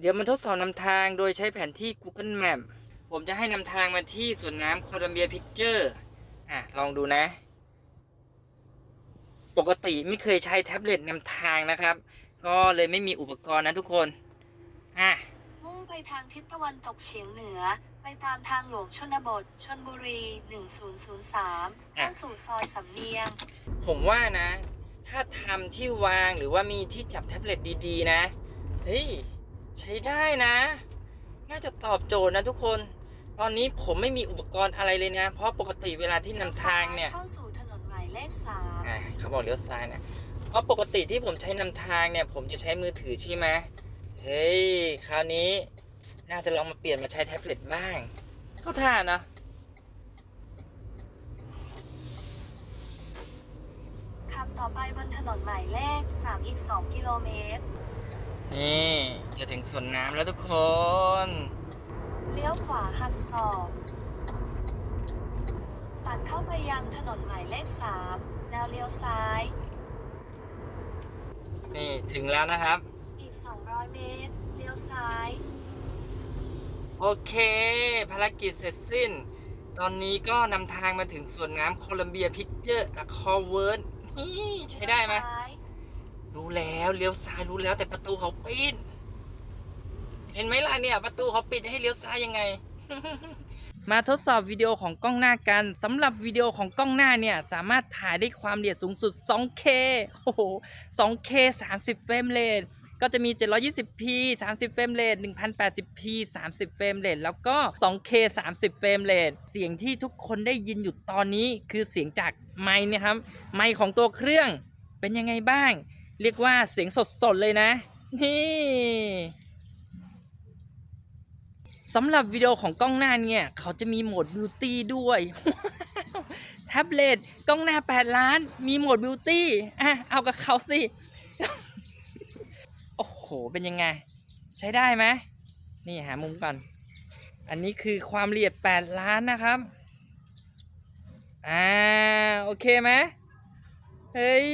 เดี๋ยวมาทดสอบนำทางโดยใช้แผนที่ Google Map ผมจะให้นำทางมาที่สวนน้ำโคลัมเบียพิกเจอร์อะ ลองดูนะ ปกติไม่เคยใช้แท็บเล็ตนำทางนะครับ ก็เลยไม่มีอุปกรณ์นะทุกคนอะมุ่งไปทางทิศตะวันตกเฉียงเหนือ ไปตามทางหลวงชนบท ชนบุรี 1003เข้าสู่ซอยสำเนียง ผมว่านะ ถ้าทำที่วางหรือว่ามีที่จับแท็บเล็ตดีๆ นะ เฮ้ย ใช้ได้นะ น่าจะตอบโจทย์นะทุกคน ตอนนี้ผมไม่มีอุปกรณ์อะไรเลยนะ เพราะปกติเวลาที่นำทางเนี่ยเข้าสู่ถนนหมายเลขอะเขาบอกเลี้ยวซ้ายนะเพราะปกติที่ผมใช้นำทางเนี่ย ผมจะใช้มือถือใช่ไหมเฮ้ยคราวนี้ น่าจะลองมาเปลี่ยนมาใช้แท็บเล็ตบ้างเข้าท่านะ3ขับต่อไปบนถนนหมายเลข 3 อีก 2 กิโลเมตร นี่จะถึงสวนน้ำแล้วทุกคน เลี้ยวขวาหักศอกตัดเข้าไปยังถนนหมายเลข3แล้วเลี้ยวซ้าย นี่ถึงแล้วนะครับ อีก 200 เมตร เลี้ยวซ้าย โอเค ภารกิจเสร็จสิ้น ตอนนี้ก็นำทางมาถึงสวนน้ำโคลัมเบียพิกเจอร์อะคอเวิร์ดนี่ใช้ได้ไหม เลี้ยวซ้าย รู้แล้วเลี้ยวซ้ายรู้แล้วแต่ประตูเขาปิดเห็นไหมล่ะเนี่ย ประตูเขาปิดจะให้เลี้ยวซ้ายยังไง มาทดสอบวิดีโอของกล้องหน้ากันสำหรับวิดีโอของกล้องหน้าเนี่ย สามารถถ่ายได้ความละเอียดสูงสุด 2K โอ้โห 2K 30 เฟรมเรทก็จะมี 720p 30 เฟรมเรท 1080p 30 เฟรมเรท แล้วก็ 2K 30 เฟรมเรท เสียงที่ทุกคนได้ยินอยู่ตอนนี้คือเสียงจากไมค์นะครับ ไมค์ของตัวเครื่องเป็นยังไงบ้าง เรียกว่าเสียงสดๆเลยนะ นี่สำหรับวิดีโอของกล้องหน้าเนี่ย เขาจะมีโหมดบิวตี้ด้วย แท็บเล็ตกล้องหน้า 8 ล้าน มีโหมดบิวตี้อะเอากับเขาสิ โอ้โห เป็นยังไง ใช้ได้ไหมนี่หามุมก่อน อันนี้คือความละเอียด 8 ล้านนะครับ อ่า โอเคไหมเฮ้ย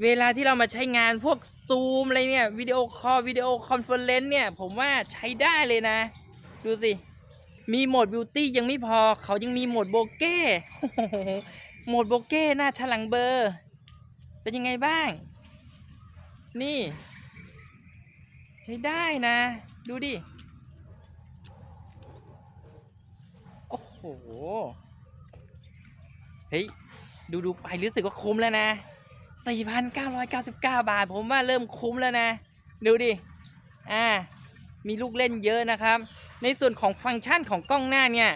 เวลาที่เรามาใช้งานพวกซูมอะไรเนี่ยวิดีโอคอลวิดีโอคอนเฟอเรนซ์เนี่ย ผมว่าใช้ได้เลยนะ ดูสิ มีโหมดบิวตี้ยังไม่พอ เขายังมีโหมดโบเก้โหโหมดโบเก้หน้าฉลังเบอร์ เป็นยังไงบ้าง นี่ ใช้ได้นะ ดูดิ โอ้โห เฮ้ย ดูดูไปรู้สึกว่าคุ้มแล้วนะ 4,999 บาท ผมว่าเริ่มคุ้มแล้วนะ ดูดิ อ่า มีลูกเล่นเยอะนะครับ ในส่วนของฟังก์ชันของกล้องหน้าเนี่ย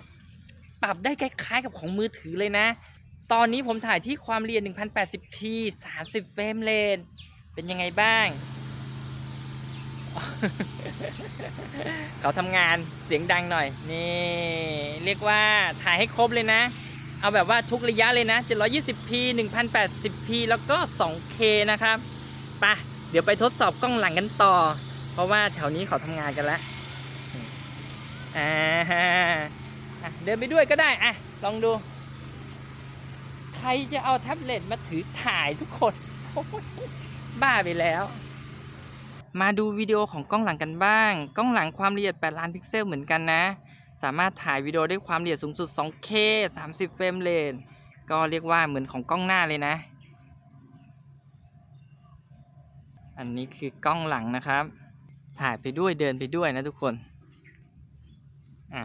ปรับได้คล้ายๆกับของมือถือเลยนะ ตอนนี้ผมถ่ายที่ความละเอียด 1080p 30 เฟรมเรทเป็นยังไงบ้าง เขาทำงานเสียงดังหน่อย นี่ เรียกว่าถ่ายให้ครบเลยนะ เอาแบบว่าทุกระยะเลยนะ 720p 1080p แล้วก็ 2k นะครับปะเดี๋ยวไปทดสอบกล้องหลังกันต่อ เพราะว่าแถวนี้เขาทำงานกันแล้วอ่าอะเดินไปด้วยก็ได้อะลองดู ใครจะเอาแท็บเล็ตมาถือถ่ายทุกคน บ้าไปแล้วมาดูวิดีโอของกล้องหลังกันบ้าง กล้องหลังความละเอียด 8 ล้านพิกเซลเหมือนกันนะ สามารถถ่ายวิดีโอได้ความละเอียดสูงสุด 2K 30 เฟรมเรทก็เรียกว่าเหมือนของกล้องหน้าเลยนะ อันนี้คือกล้องหลังนะครับ ถ่ายไปด้วยเดินไปด้วยนะทุกคน อะ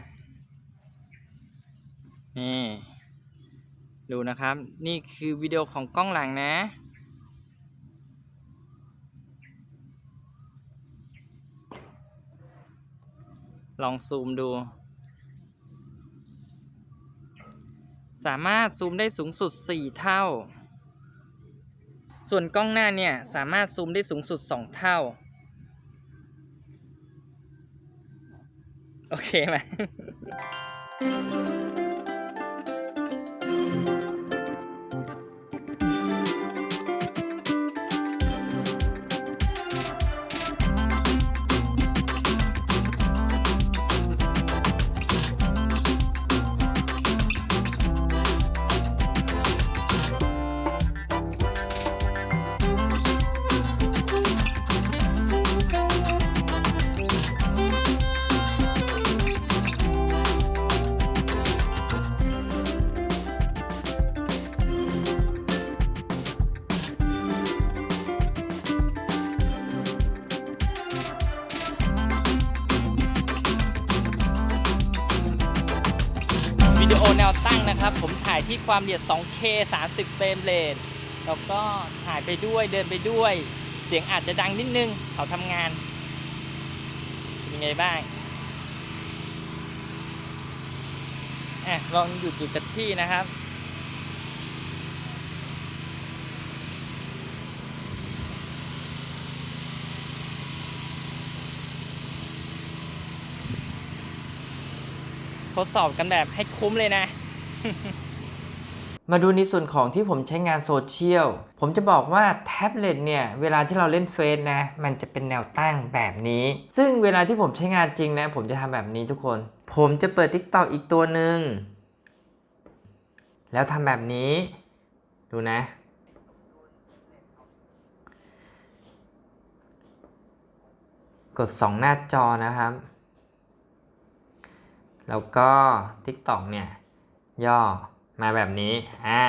นี่ ดูนะครับ นี่คือวิดีโอของกล้องหลังนะลองซูมดู สามารถซูมได้สูงสุด 4 เท่า ส่วนกล้องหน้าเนี่ย สามารถซูมได้สูงสุด 2 เท่า โอเคไหม โอแนวตั้งนะครับ ผมถ่ายที่ความละเอียด 2K 30 เฟรมเรทแล้วก็ถ่ายไปด้วยเดินไปด้วย เสียงอาจจะดังนิดนึงเขาทำงานเป็นยังไงบ้างอะลองหยุดอยู่กับที่นะครับ ดสอบกันแบบให้คุ้มเลยนะ มาดูในส่วนของที่ผมใช้งานโซเชียล ผมจะบอกว่าแท็บเล็ตเนี่ย เวลาที่เราเล่นเฟซนะ มันจะเป็นแนวตั้งแบบนี้ ซึ่งเวลาที่ผมใช้งานจริงนะ ผมจะทำแบบนี้ทุกคน ผมจะเปิด TikTok อีกตัวหนึ่ง แล้วทำแบบนี้ ดูนะกด 2 หน้าจอนะครับ แล้วก็ TikTok เนี่ย ย่อมาแบบนี้อ่า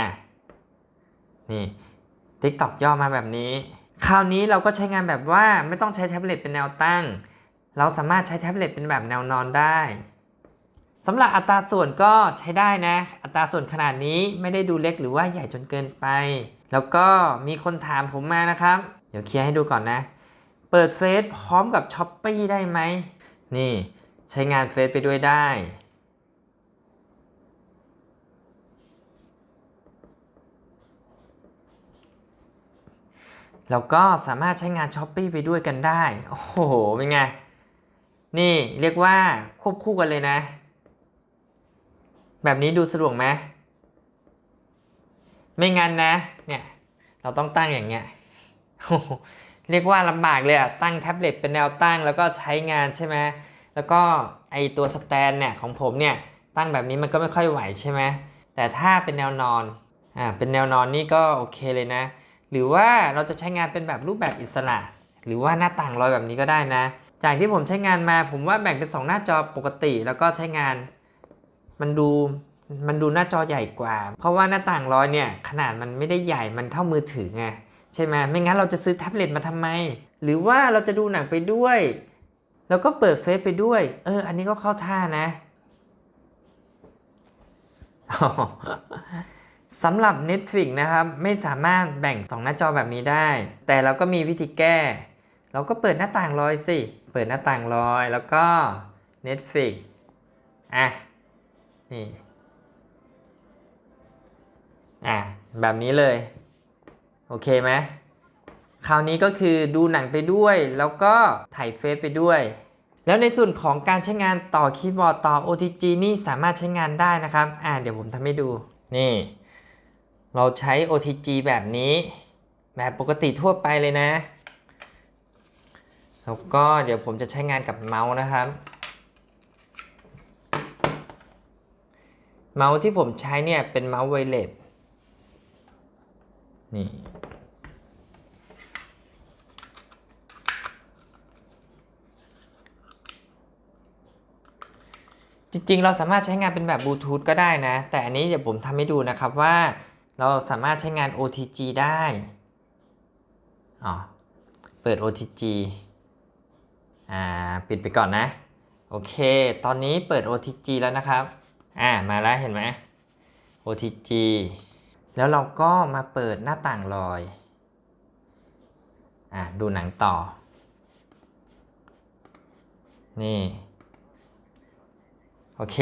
นี่ TikTok ย่อมาแบบนี้ คราวนี้เราก็ใช้งานแบบว่าไม่ต้องใช้แท็บเล็ตเป็นแนวตั้ง เราสามารถใช้แท็บเล็ตเป็นแบบแนวนอนได้สำหรับอัตราส่วนก็ใช้ได้นะ อัตราส่วนขนาดนี้ไม่ได้ดูเล็กหรือว่าใหญ่จนเกินไป แล้วก็มีคนถามผมมานะครับ เดี๋ยวเคลียร์ให้ดูก่อนนะ เปิดเฟซพร้อมกับช้อปปี้ได้ไหมนี่ ใช้งานเฟซไปด้วยได้ แล้วก็สามารถใช้งานช้อปปีไปด้วยกันได้ โอ้โห เป็นไง นี่เรียกว่าควบคู่กันเลยนะ แบบนี้ดูสะดวกไหมไม่งั้นนะ เนี่ย เราต้องตั้งอย่างเงี้ยเรียกว่าลำบากเลยอะตั้งแท็บเล็ตเป็นแนวตั้งแล้วก็ใช้งานใช่ไหม แล้วก็ไอตัวสแตนเนี่ยของผมเนี่ยตั้งแบบนี้มันก็ไม่ค่อยไหวใช่ไหมแต่ถ้าเป็นแนวนอนอ่าเป็นแนวนอนนี่ก็โอเคเลยนะ หรือว่าเราจะใช้งานเป็นแบบรูปแบบอิสระ หรือว่าหน้าต่างลอยแบบนี้ก็ได้นะ จากที่ผมใช้งานมาผมว่าแบ่งเป็น 2 หน้าจอปกติ แล้วก็ใช้งานมันดูมันดูหน้าจอใหญ่กว่า เพราะว่าหน้าต่างลอยเนี่ยขนาดมันไม่ได้ใหญ่มันเท่ามือถือไงใช่ไหมไม่งั้นเราจะซื้อแท็บเล็ตมาทำไม หรือว่าเราจะดูหนังไปด้วย แล้วก็เปิดเฟซไปด้วย เออ อันนี้ก็เข้าท่านะสำหรับ Netflix นะครับ ไม่สามารถแบ่ง 2 หน้าจอแบบนี้ได้ แต่เราก็มีวิธีแก้ เราก็เปิดหน้าต่างลอยสิ เปิดหน้าต่างลอยแล้วก็ Netflix อะ นี่ อะ แบบนี้เลย โอเคไหม คราวนี้ก็คือดูหนังไปด้วย แล้วก็ถ่ายเฟซไปด้วย แล้วในส่วนของการใช้งานต่อคีย์บอร์ดต่อ OTG นี่สามารถใช้งานได้นะครับ อ่าเดี๋ยวผมทำให้ดู นี่ เราใช้ OTG แบบนี้ แบบปกติทั่วไปเลยนะ แล้วก็เดี๋ยวผมจะใช้งานกับเมาส์นะครับ เมาส์ที่ผมใช้เนี่ยเป็นเมาส์ไวเลสนี่ จริงๆ เราสามารถใช้งานเป็นแบบบลูทูธก็ได้นะ แต่อันนี้เดี๋ยวผมทำให้ดูนะครับว่า เราสามารถใช้งาน OTG ได้อ๋อเปิด OTG อ่าปิดไปก่อนนะ โอเค ตอนนี้เปิด OTG แล้วนะครับอ่ามาแล้วเห็นไหม OTG แล้วเราก็มาเปิดหน้าต่างลอยอ่าดูหนังต่อ นี่ อเค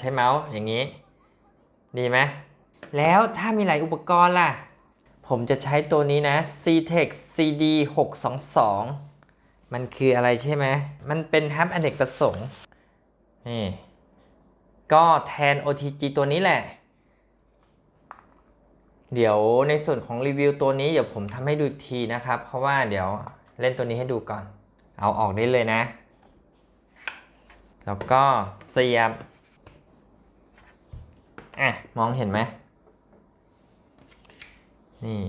ใช้เมาส์อย่างนี้ ดีไหมแล้วถ้ามีหลายอุปกรณ์ล่ะ ผมจะใช้ตัวนี้นะ CTEX CD 622มันคืออะไรใช่ไหม มันเป็นฮับอเนกประสงค์ นี่ ก็แทน OTG ตัวนี้แหละ เดี๋ยวในส่วนของรีวิวตัวนี้เดี๋ยวผมทำให้ดูทีนะครับ เพราะว่าเดี๋ยวเล่นตัวนี้ให้ดูก่อน เอาออกได้เลยนะ แล้วก็เสียบ อะ มองเห็นไหม นี่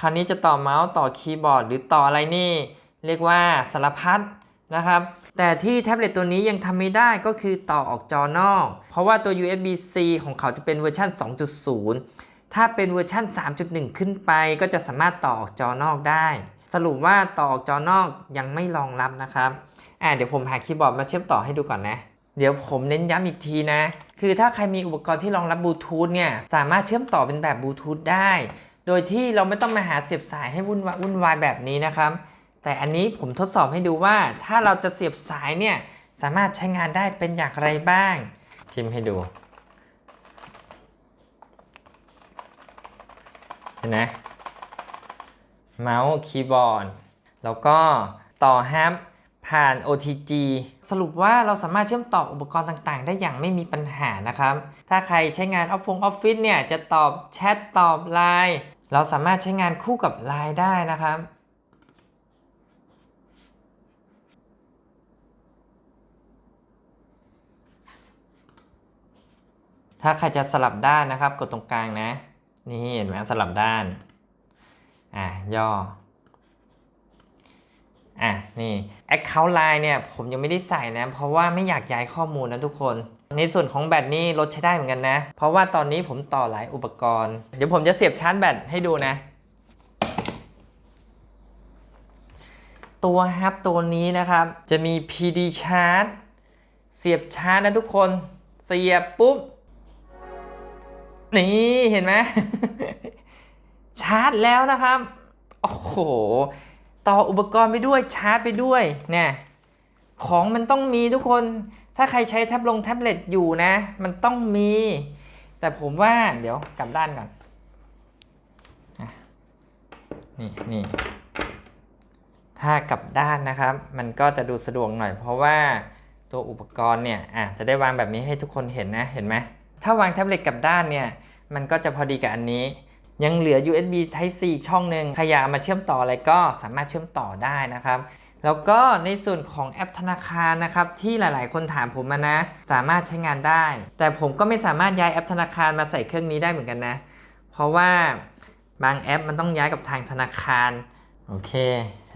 คราวนี้จะต่อเมาส์ต่อคีย์บอร์ด หรือต่ออะไรนี่ เรียกว่าสารพัดนะครับ แต่ที่แท็บเล็ตตัวนี้ยังทำไม่ได้ก็คือต่อออกจอนอก เพราะว่าตัว USB-C ของเขาจะเป็นเวอร์ชัน2.0 ถ้าเป็นเวอร์ชัน3.1 ขึ้นไปก็จะสามารถต่อออกจอนอกได้ สรุปว่าต่อออกจอนอกยังไม่รองรับนะครับอ่าเดี๋ยวผมหาคีย์บอร์ดมาเชื่อมต่อให้ดูก่อนนะ เดี๋ยวผมเน้นย้ำอีกทีนะ คือถ้าใครมีอุปกรณ์ที่รองรับบลูทูธเนี่ยสามารถเชื่อมต่อเป็นแบบบลูทูธได้ โดยที่เราไม่ต้องมาหาเสียบสายให้วุ่นวายวุ่นวายแบบนี้นะครับ แต่อันนี้ผมทดสอบให้ดูว่าถ้าเราจะเสียบสายเนี่ยสามารถใช้งานได้เป็นอย่างไรบ้างทิมให้ดูเห็นไหม เมาส์คีย์บอร์ดแล้วก็ต่อฮับผ่าน OTG สรุปว่าเราสามารถเชื่อมต่ออุปกรณ์ต่างๆ ได้อย่างไม่มีปัญหานะครับ ถ้าใครใช้งานออฟฟงออฟฟิศเนี่ยจะตอบแชทตอบไลน์เราสามารถใช้งานคู่กับไลน์ได้นะครับ ถ้าใครจะสลับด้านนะครับ กดตรงกลางนะ นี่เห็นไหมสลับด้าน อะย่ออะนี่ Account Line เนี่ยผมยังไม่ได้ใส่นะ เพราะว่าไม่อยากย้ายข้อมูลนะทุกคน ในส่วนของแบตนี่ลดใช้ได้เหมือนกันนะ เพราะว่าตอนนี้ผมต่อหลายอุปกรณ์ เดี๋ยวผมจะเสียบชาร์จแบตให้ดูนะ ตัวฮับตัวนี้นะครับ จะมี PD Charge เสียบชาร์จนะทุกคน เสียบปุ๊บ นี่เห็นไหม ชาร์จแล้วนะครับ โอ้โห ต่ออุปกรณ์ไปด้วยชาร์จไปด้วย เนี่ย ของมันต้องมีทุกคน ถ้าใครใช้แท็บลงแท็บเล็ตอยู่นะ มันต้องมี แต่ผมว่าเดี๋ยวกลับด้านก่อน นี่นี่ ถ้ากลับด้านนะครับ มันก็จะดูสะดวกหน่อย เพราะว่าตัวอุปกรณ์เนี่ย อะ จะได้วางแบบนี้ให้ทุกคนเห็นนะ เห็นไหม ถ้าวางแท็บเล็ตกลับด้านเนี่ย มันก็จะพอดีกับอันนี้ ยังเหลือ USB Type C อีกช่องหนึ่งใครอยากมาเชื่อมต่ออะไรก็สามารถเชื่อมต่อได้นะครับ แล้วก็ในส่วนของแอปธนาคารนะครับที่หลายๆ คนถามผมมานะ สามารถใช้งานได้ แต่ผมก็ไม่สามารถย้ายแอปธนาคารมาใส่เครื่องนี้ได้เหมือนกันนะ เพราะว่าบางแอปมันต้องย้ายกับทางธนาคารโอเค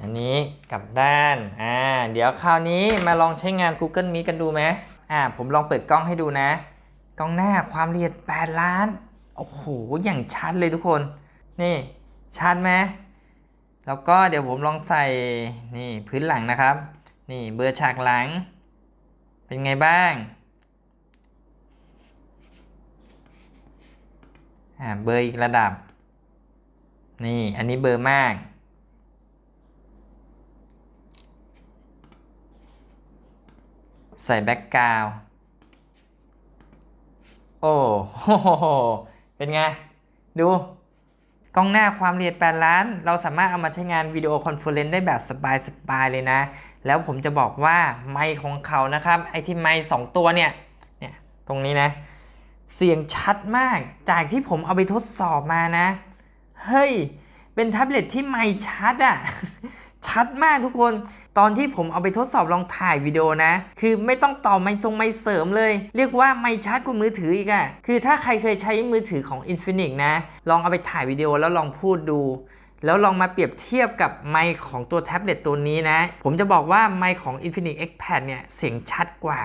อันนี้กลับด้าน อ่า เดี๋ยวคราวนี้มาลองใช้งาน Google Meet กันดูไหมอ่า ผมลองเปิดกล้องให้ดูนะ กล้องหน้าความละเอียด 8 ล้าน โอ้โห อย่างชัดเลยทุกคน นี่ ชัดไหมแล้วก็เดี๋ยวผมลองใส่ นี่พื้นหลังนะครับ นี่เบอร์ฉากหลัง เป็นไงบ้าง อ่า เบอร์อีกระดับ นี่ อันนี้เบอร์มาก ใส่แบ็กกราวโอ้โห เป็นไง ดู กล้องหน้าความละเอียด 8 ล้าน เราสามารถเอามาใช้งานวิดีโอคอนเฟอเรนซ์ได้แบบสบายๆเลยนะ แล้วผมจะบอกว่าไมค์ของเขานะครับ ไอที่ไมค์สองตัวเนี่ย เนี่ย ตรงนี้นะ เสียงชัดมาก จากที่ผมเอาไปทดสอบมานะ เฮ้ย เป็นแท็บเล็ตที่ไมค์ชัดอะ ชัดมากทุกคนตอนที่ผมเอาไปทดสอบลองถ่ายวิดีโอนะ คือไม่ต้องต่อไมค์ทรงไมค์เสริมเลย เรียกว่าไมค์ชัดกว่ามือถืออีกอะคือถ้าใครเคยใช้มือถือของ Infinix นะ ลองเอาไปถ่ายวิดีโอแล้วลองพูดดู แล้วลองมาเปรียบเทียบกับไมค์ของตัวแท็บเล็ตตัวนี้นะ ผมจะบอกว่าไมค์ของ Infinix X Pad เนี่ยเสียงชัดกว่า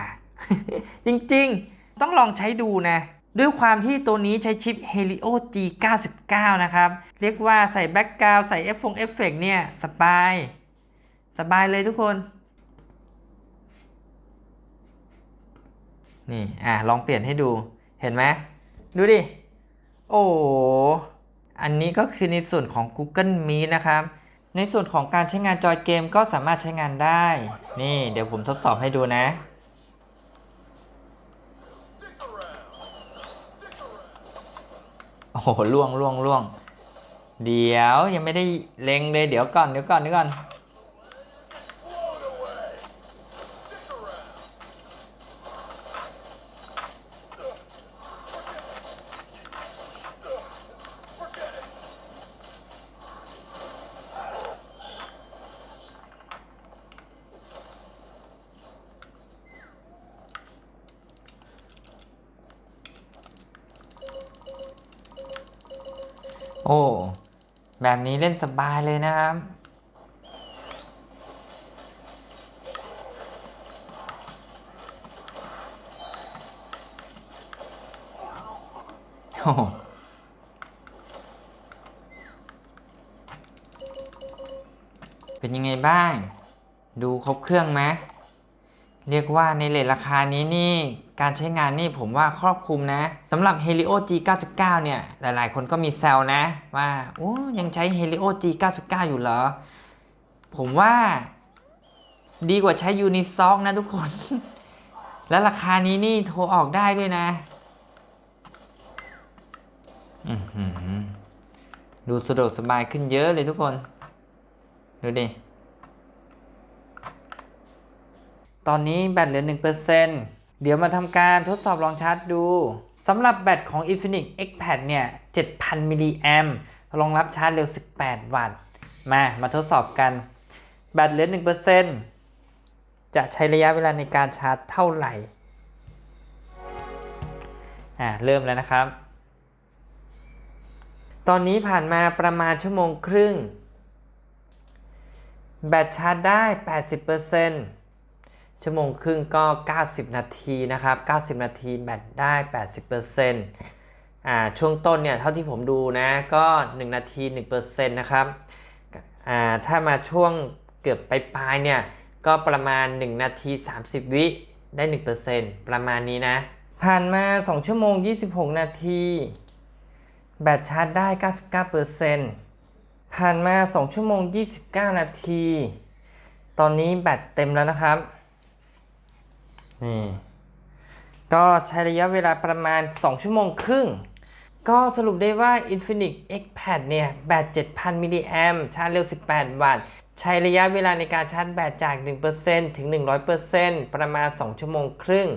จริงๆ ต้องลองใช้ดูนะ ด้วยความที่ตัวนี้ใช้ชิป Helio G99 นะครับ เรียกว่าใส่แบ็กกราวใส่เอฟฟงเอฟเฟกเนี่ย สบาย สบายเลยทุกคน นี่อะลองเปลี่ยนให้ดูเห็นไหมดูดิ โอ้อันนี้ก็คือในส่วนของ Google Meet นะครับ ในส่วนของการใช้งานจอยเกมก็สามารถใช้งานได้ นี่เดี๋ยวผมทดสอบให้ดูนะ โอ้โหล่วงล่วงล่วงเดี๋ยวยังไม่ได้เล็งเลยเดี๋ยวก่อนเดี๋ยวก่อนเดี๋ยวก่อน เล่นสบายเลยนะครับโอ้โหเป็นยังไงบ้าง ดูครบเครื่องไหม เรียกว่าในเลทราคานี้นี่การใช้งานนี่ผมว่าครอบคลุมนะสำหรับ Helio G99 เนี่ย หลายๆ คนก็มีแซวนะ ว่า โอ้ยังใช้ Helio G99 อยู่เหรอ ผมว่าดีกว่าใช้ Unisoc นะทุกคน และราคานี้นี่โทรออกได้ด้วยนะอือหือดูสะดวกสบายขึ้นเยอะเลยทุกคน ดูดิ ตอนนี้แบตเหลือ 1%เดี๋ยวมาทำการทดสอบลองชาร์จดูสำหรับแบตของ Infinix Xpad เนี่ย 7,000 มิลลิแอมรองรับชาร์จเร็ว 18 วัตต์ มา มาทดสอบกัน แบตเหลือ 1%จะใช้ระยะเวลาในการชาร์จเท่าไหร่ อ่า เริ่มแล้วนะครับ ตอนนี้ผ่านมาประมาณชั่วโมงครึ่ง แบตชาร์จได้ 80% ชั่วโมงครึ่งก็ 90 นาทีนะครับ 90 นาทีแบตได้ 80%อ่าช่วงต้นเนี่ยเท่าที่ผมดูนะก็ 1 นาที 1%นะครับอ่าถ้ามาช่วงเกือบไปปลายๆเนี่ยก็ประมาณ 1 นาที 30 วิได้ 1%ประมาณนี้นะ ผ่านมา 2 ชั่วโมง 26 นาที แบตชาร์จได้ 99%ผ่านมา 2 ชั่วโมง 29 นาที ตอนนี้แบตเต็มแล้วนะครับ นี่ ก็ใช้ระยะเวลาประมาณ 2 ชั่วโมงครึ่ง ก็สรุปได้ว่า Infinix Xpad เนี่ยแบต7,000 มิลลิแอมชาร์จเร็ว 18 วัตต์ใช้ระยะเวลาในการชาร์จแบตจาก 1%ถึง 100%ประมาณ 2 ชั่วโมงครึ่ง